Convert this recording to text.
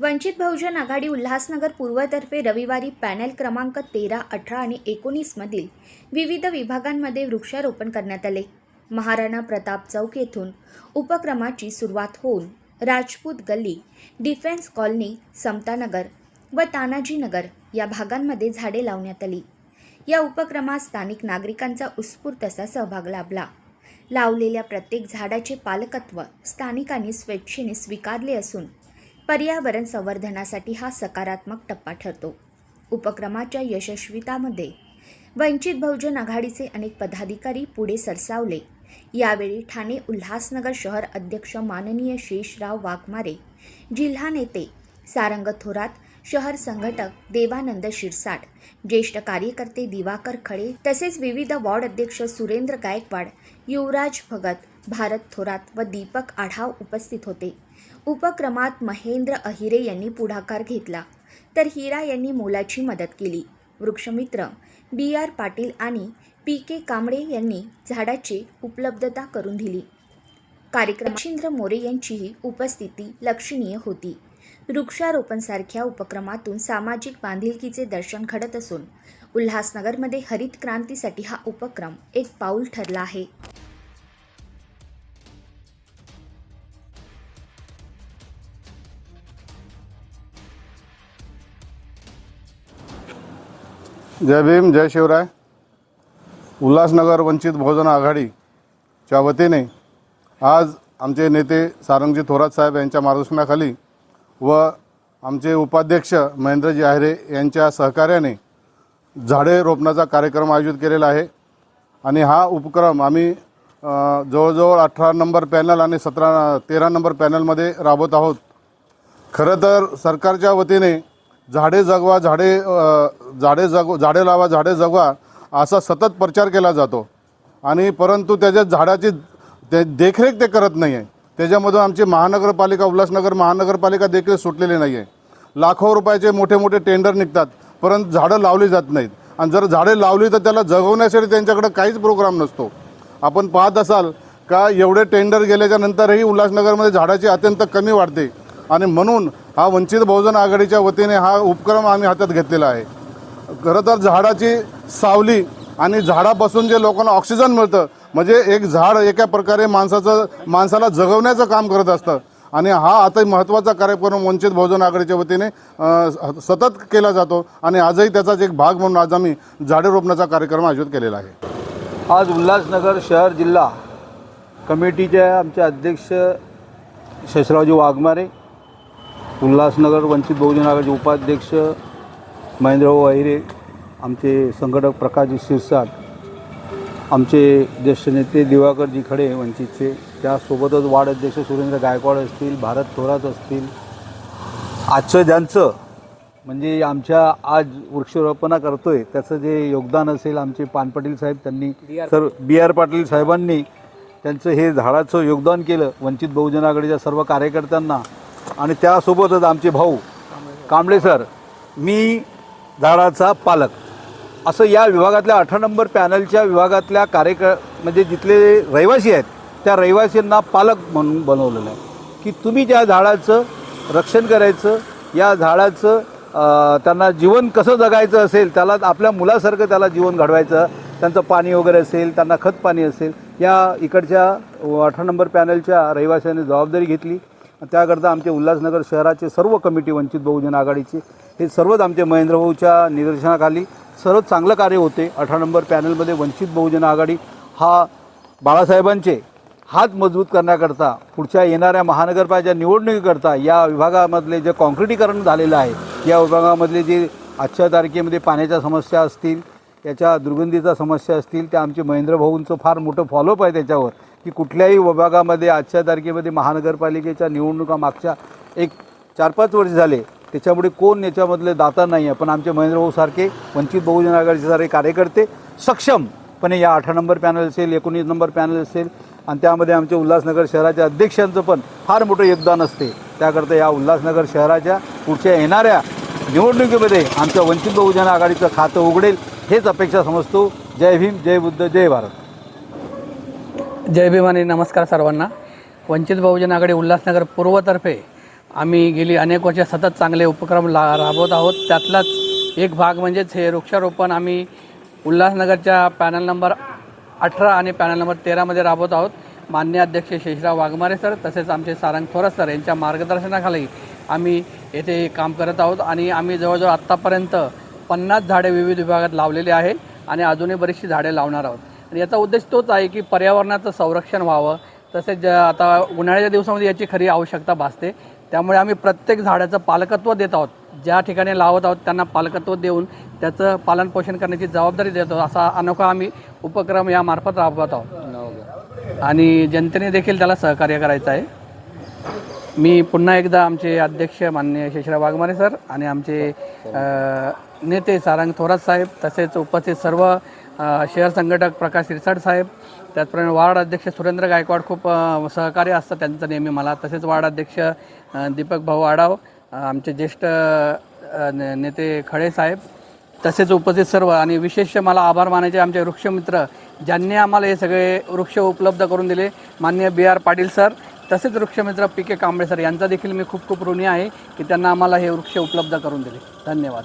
वंचित बहुजन आघाडी उल्हासनगर पूर्वतर्फे रविवारी पॅनेल क्रमांक तेरा अठरा आणि एकोणीसमधील विविध विभागांमध्ये वृक्षारोपण करण्यात आले. महाराणा प्रताप चौक येथून उपक्रमाची सुरुवात होऊन राजपूत गल्ली डिफेन्स कॉलनी समतानगर व तानाजीनगर या भागांमध्ये झाडे लावण्यात आली. या उपक्रमात स्थानिक नागरिकांचा उत्स्फूर्त असा सहभाग लाभला. लावलेल्या प्रत्येक झाडाचे पालकत्व स्थानिकांनी स्वेच्छेने स्वीकारले असून पर्यावरण संवर्धनासाठी हा सकारात्मक टप्पा ठरतो. उपक्रमाच्या यशस्वीतामध्ये वंचित बहुजन आघाडीचे अनेक पदाधिकारी पुढे सरसावले. यावेळी ठाणे उल्हासनगर शहर अध्यक्ष माननीय शेषराव वाघमारे जिल्हा नेते सारंग थोरात शहर संघटक देवानंद शिरसाट ज्येष्ठ कार्यकर्ते दिवाकर खळे तसेच विविध वॉर्ड अध्यक्ष सुरेंद्र गायकवाड युवराज भगत भारत थोरात व दीपक आढाव उपस्थित होते. उपक्रमात महेंद्र अहिरे यांनी पुढाकार घेतला. तर हिरा यांनी मोलाची मदत केली. वृक्षमित्र बी आर पाटील आणि पी के कांबळे यांनी झाडाची उपलब्धता करून दिली. कार्यक्रम शिंद्र मोरे यांचीही उपस्थिती लक्षणीय होती. वृक्षारोपणसारख्या उपक्रमातून सामाजिक बांधिलकीचे दर्शन घडत असून उल्हासनगरमध्ये हरित क्रांतीसाठी हा उपक्रम एक पाऊल ठरला आहे. जय भीम जय शिवराय. उल्हासनगर वंचित बहुजन आघाडीच्या वतीने आज आमचे नेते सारंगजी थोरात साहेब यांच्या मार्गदर्शनाखाली व आमचे उपाध्यक्ष महेंद्रजी आहिरे यांच्या सहकार्याने झाडे रोपण्याचा कार्यक्रम आयोजित केलेला आहे. आणि हा उपक्रम आम्ही जवळजवळ अठरा नंबर पॅनल आणि सतरा तेरा नंबर पॅनलमध्ये राबवत आहोत. खरं तर सरकारच्या वतीने झाडे जगवा झाडे झाडे जग झाडे लावा झाडे जगवा असा सतत प्रचार केला जातो. आणि परंतु त्याच्या झाडाची ते देखरेख ते करत नाही आहे त्याच्यामधून आमची महानगरपालिका उल्हासनगर महानगरपालिका देखील सुटलेली नाही आहे लाखो रुपयाचे मोठे मोठे टेंडर निघतात. परंतु झाडं लावली जात नाहीत. आणि जर झाडे लावली तर त्याला जगवण्यासाठी त्यांच्याकडे काहीच प्रोग्राम नसतो. आपण पाहत असाल का एवढे टेंडर गेल्याच्या नंतरही उल्हासनगरमध्ये झाडाची अत्यंत कमी वाढते. आणि म्हणून हा वंचित बहुजन आघाडीच्या वतीने हा उपक्रम आम्ही हातात घेतलेला आहे. खरं तर झाडाची सावली आणि झाडापासून जे लोकांना ऑक्सिजन मिळतं म्हणजे एक झाड एका प्रकारे माणसाचं माणसाला जगवण्याचं काम करत असतं. आणि हा आता महत्त्वाचा कार्यक्रम वंचित बहुजन आघाडीच्या वतीने सतत केला जातो आणि आजही त्याचाच एक भाग म्हणून आज आम्ही झाडे रोपण्याचा कार्यक्रम आयोजित केलेला आहे. आज उल्हासनगर शहर जिल्हा कमिटीचे आमचे अध्यक्ष शशरावजी वाघमारे उल्हासनगर वंचित बहुजन आघाडीचे उपाध्यक्ष महेंद्रभाऊ अहिरे आमचे संघटक प्रकाशजी शिरसाट आमचे ज्येष्ठ नेते दिवाकरजी खडे वंचितचे. त्यासोबतच वार्ड अध्यक्ष सुरेंद्र गायकवाड असतील भारत थोरात असतील. आजचं ज्यांचं म्हणजे आमच्या आज वृक्षारोपणा करतोय त्याचं जे योगदान असेल आमचे पानपाटील साहेब त्यांनी सर्व बी आर पाटील साहेबांनी त्यांचं हे झाडाचं योगदान केलं. वंचित बहुजन आघाडीच्या सर्व कार्यकर्त्यांना आणि त्यासोबतच आमचे भाऊ कांबळे सर मी झाडाचा पालक. असं या विभागातल्या अठरा नंबर पॅनलच्या विभागातल्या कार्यक म्हणजे जिथले रहिवासी आहेत त्या रहिवासींना पालक म्हणून बनवलेलं आहे. की तुम्ही ज्या झाडाचं रक्षण करायचं या झाडाचं त्यांना जीवन कसं जगायचं असेल त्याला आपल्या मुलासारखं त्याला जीवन घडवायचं त्यांचं पाणी वगैरे असेल त्यांना खत पाणी असेल या इकडच्या अठरा नंबर पॅनलच्या रहिवाशांनी जबाबदारी घेतली. त्याकरता आमचे उल्हासनगर शहराचे सर्व कमिटी वंचित बहुजन आघाडीचे हे सर्वच आमचे महेंद्रभाऊच्या निदर्शनाखाली सर्व चांगलं कार्य होते. अठरा नंबर पॅनलमध्ये वंचित बहुजन आघाडी हा बाळासाहेबांचे हात मजबूत करण्याकरता पुढच्या येणाऱ्या महानगरपालिका निवडणुकीकरता या विभागामधले जे काँक्रिटीकरण झालेलं आहे या विभागामधले जे आजच्या तारखेमध्ये पाण्याच्या समस्या असतील याच्या दुर्गंधीचा समस्या असतील त्या आमचे महेंद्र भाऊंचं फार मोठं फॉलोअप आहे त्याच्यावर की कुठल्याही विभागामध्ये आजच्या तारखेमध्ये महानगरपालिकेच्या निवडणुका मागच्या एक चार पाच वर्ष झाले त्याच्यामुळे कोण याच्यामधले दाता नाही आहे. पण आमचे महेंद्र सारखे वंचित बहुजन आघाडीचे सारे कार्यकर्ते सक्षमपणे या अठरा नंबर पॅनल असेल एकोणीस नंबर पॅनल असेल आणि त्यामध्ये आमचे उल्हासनगर शहराच्या अध्यक्षांचं पण फार मोठं योगदान असते. त्याकरता या उल्हासनगर शहराच्या पुढच्या येणाऱ्या निवडणुकीमध्ये आमच्या वंचित बहुजन आघाडीचं खातं उघडेल. हेच अपेक्षा समजतो. जय भीम जय बुद्ध जय भारत. जय भीम आणि नमस्कार सर्वांना. वंचित बहुजन आघाडी उल्हासनगर पूर्वतर्फे आम्ही गेली अनेक वर्ष सतत चांगले उपक्रम ला राबवत आहोत. त्यातलाच एक भाग म्हणजेच हे वृक्षारोपण आम्ही उल्हासनगरच्या पॅनल नंबर अठरा आणि पॅनल नंबर तेरामध्ये राबवत आहोत. मान्य अध्यक्ष शेषराव वाघमारे सर तसेच आमचे सारंग थोरात सर यांच्या मार्गदर्शनाखाली आम्ही येथे काम करत आहोत. आणि आम्ही जवळजवळ आत्तापर्यंत पन्नास झाडे विविध विभागात लावलेली आहे आणि अजूनही बरीचशी झाडे लावणार आहोत. आणि याचा उद्देश तोच आहे की पर्यावरणाचं संरक्षण व्हावं. तसेच ज- आता उन्हाळ्याच्या दिवसामध्ये याची खरी आवश्यकता भासते. त्यामुळे आम्ही प्रत्येक झाडाचं पालकत्व देत आहोत. ज्या ठिकाणी लावत आहोत त्यांना पालकत्व देऊन त्याचं पालनपोषण करण्याची जबाबदारी देतो असा अनोखा आम्ही उपक्रम यामार्फत राबवत आहोत. आणि जनतेने देखील त्याला सहकार्य करायचं आहे. मी पुन्हा एकदा आमचे अध्यक्ष माननीय शेषराव वाघमारे सर आणि आमचे अ, नेते सारंग थोरात साहेब तसेच उपस्थित सर्व अ, शहर संघटक प्रकाश रिसाड साहेब त्याचप्रमाणे वार्ड अध्यक्ष सुरेंद्र गायकवाड खूप अ, सहकार्य असतं त्यांचं नेहमी मला. तसेच वार्ड अध्यक्ष अ, दीपक भाऊ आडाव अ, आमचे ज्येष्ठ अ, ने- नेते खळे साहेब तसेच उपस्थित सर्व. आणि विशेष मला आभार मानायचे आमचे वृक्षमित्र ज्यांनी आम्हाला हे सगळे वृक्ष उपलब्ध करून दिले. माननीय बी आर पाटील सर तसेच वृक्षमित्र पी के कांबळे सर यांचा देखील मी खूप खूप ऋणी आहे की त्यांना आम्हाला हे वृक्ष उपलब्ध करून दिले. धन्यवाद.